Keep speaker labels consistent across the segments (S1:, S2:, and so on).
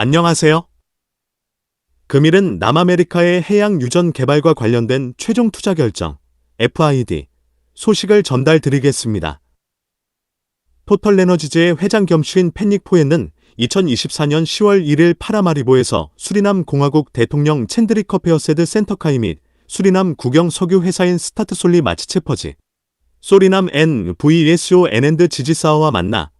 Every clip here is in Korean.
S1: 안녕하세요. 금일은 남아메리카의 해양 유전 개발과 관련된 최종 투자 결정 FID 소식을 전달 드리겠습니다. 토털에너지즈의 회장 겸시인 펜닉 포에는 2024년 10월 1일 파라마리보에서 수리남 공화국 대통령 챈드리커 페어세드 센터카이 및 수리남 국영 석유 회사인 스타트솔리 마치체퍼지 소리남 N VSO N&G 지지사와 만나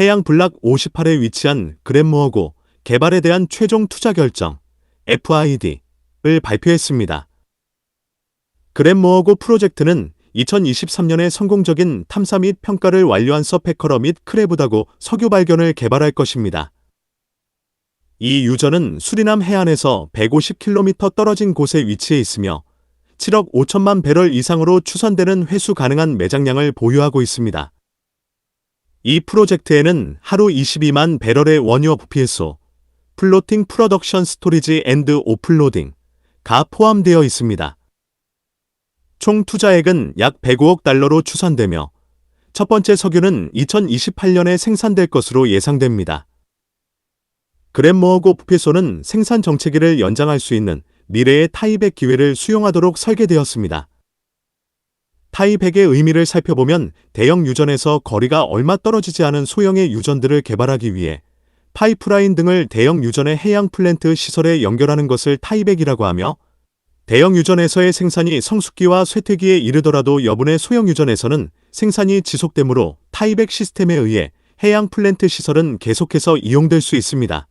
S1: 해양 블락 58에 위치한 그랜모어고 개발에 대한 최종 투자 결정 FID을 발표했습니다. 그랜모어고 프로젝트는 2023년에 성공적인 탐사 및 평가를 완료한 서페커러 및 크레브다고 석유 발견을 개발할 것입니다. 이 유저는 수리남 해안에서 150km 떨어진 곳에 위치해 있으며 7억 5천만 배럴 이상으로 추산되는 회수 가능한 매장량을 보유하고 있습니다. 이 프로젝트에는 하루 22만 배럴의 원유 PSO, 플로팅 프로덕션 스토리지 앤드 오플로딩가 포함되어 있습니다. 총 투자액은 약 105억 달러로 추산되며 첫 번째 석유는 2028년에 생산될 것으로 예상됩니다. 그랜머어고 부피소는 생산 정체기를 연장할 수 있는 미래의 타이백 기회를 수용하도록 설계되었습니다. 타이백의 의미를 살펴보면 대형 유전에서 거리가 얼마 떨어지지 않은 소형의 유전들을 개발하기 위해 파이프라인 등을 대형 유전의 해양 플랜트 시설에 연결하는 것을 타이백이라고 하며 대형 유전에서의 생산이 성숙기와 쇠퇴기에 이르더라도 여분의 소형 유전에서는 생산이 지속되므로 타이백 시스템에 의해 해양 플랜트 시설은 계속해서 이용될 수 있습니다.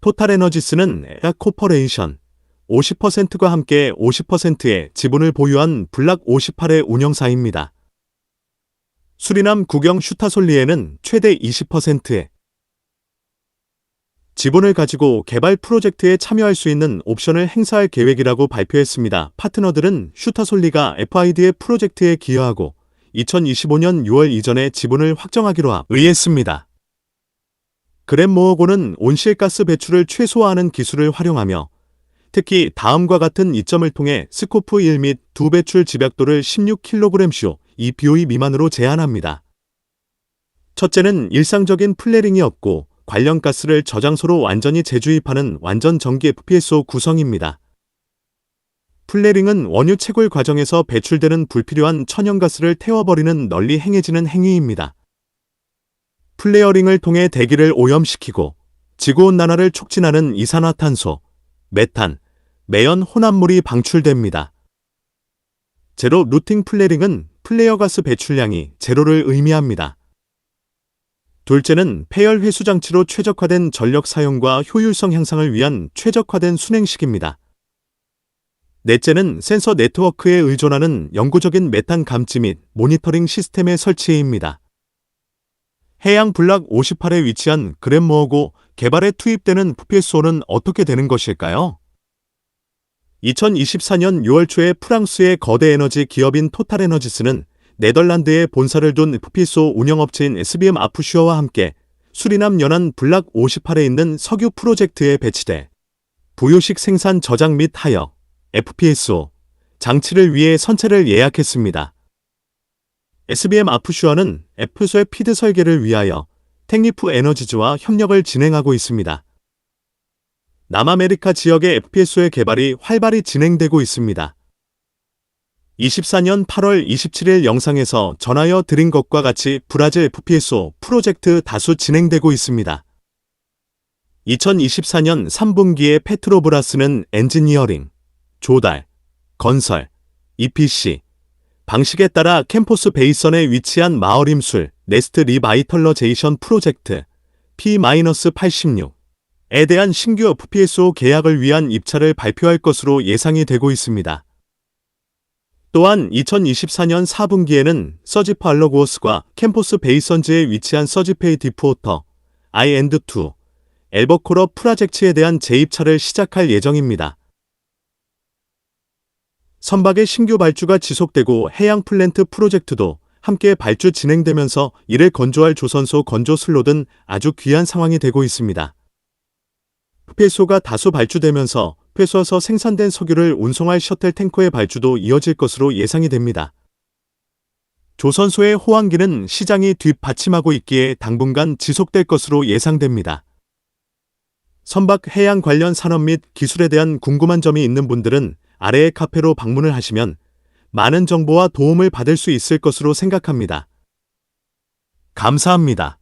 S1: 토탈 에너지스는 에라 코퍼레이션 50%과 함께 50%의 지분을 보유한 블락 58의 운영사입니다. 수리남 국영 슈타솔리에는 최대 20%의 지분을 가지고 개발 프로젝트에 참여할 수 있는 옵션을 행사할 계획이라고 발표했습니다. 파트너들은 슈타솔리가 FID의 프로젝트에 기여하고 2025년 6월 이전에 지분을 확정하기로 의했습니다. 그랜모어고는 온실가스 배출을 최소화하는 기술을 활용하며 특히 다음과 같은 이점을 통해 스코프 1 및 2배출 집약도를 16kg쇼 e p o e 미만으로 제한합니다. 첫째는 일상적인 플레링이 없고 관련 가스를 저장소로 완전히 재주입하는 완전 전기 FPSO 구성입니다. 플레링은 원유 채굴 과정에서 배출되는 불필요한 천연가스를 태워버리는 널리 행해지는 행위입니다. 플레어링을 통해 대기를 오염시키고 지구온난화를 촉진하는 이산화탄소, 메탄, 매연 혼합물이 방출됩니다. 제로 루팅 플레링은 플레어가스 배출량이 제로를 의미합니다. 둘째는 폐열 회수 장치로 최적화된 전력 사용과 효율성 향상을 위한 최적화된 순행식입니다. 넷째는 센서 네트워크에 의존하는 영구적인 메탄 감지 및 모니터링 시스템의 설치입니다. 해양 블락 58에 위치한 그랜모어고 개발에 투입되는 FPSO는 어떻게 되는 것일까요? 2024년 6월 초에 프랑스의 거대 에너지 기업인 토탈에너지스는 네덜란드에 본사를 둔 FPSO 운영업체인 SBM 아프슈어와 함께 수리남 연안 블락 58에 있는 석유 프로젝트에 배치돼 부유식 생산 저장 및 하역 FPSO 장치를 위해 선체를 예약했습니다. SBM 아프슈어는 f p s o 의 피드 설계를 위하여 택리프 에너지즈와 협력을 진행하고 있습니다. 남아메리카 지역의 FPSO의 개발이 활발히 진행되고 있습니다. 2024년 8월 27일 영상에서 전하여 드린 것과 같이 브라질 FPSO 프로젝트 다수 진행되고 있습니다. 2024년 3분기에 페트로브라스는 엔지니어링, 조달, 건설, EPC, 방식에 따라 캠퍼스 베이선에 위치한 마을 임술, 네스트 리바이털러제이션 프로젝트, P-86에 대한 신규 FPSO 계약을 위한 입찰을 발표할 것으로 예상이 되고 있습니다. 또한 2024년 4분기에는 서지 팔러고스가 캠퍼스 베이선즈에 위치한 서지페이 디프워터, 아이엔드2, 엘버코러 프라젝트에 대한 재입찰을 시작할 예정입니다. 선박의 신규 발주가 지속되고 해양 플랜트 프로젝트도 함께 발주 진행되면서 이를 건조할 조선소 건조 슬로 등 아주 귀한 상황이 되고 있습니다. 흑필소가 다수 발주되면서 폐수에서 생산된 석유를 운송할 셔틀 탱커의 발주도 이어질 것으로 예상이 됩니다. 조선소의 호황기는 시장이 뒷받침하고 있기에 당분간 지속될 것으로 예상됩니다. 선박 해양 관련 산업 및 기술에 대한 궁금한 점이 있는 분들은 아래의 카페로 방문을 하시면 많은 정보와 도움을 받을 수 있을 것으로 생각합니다. 감사합니다.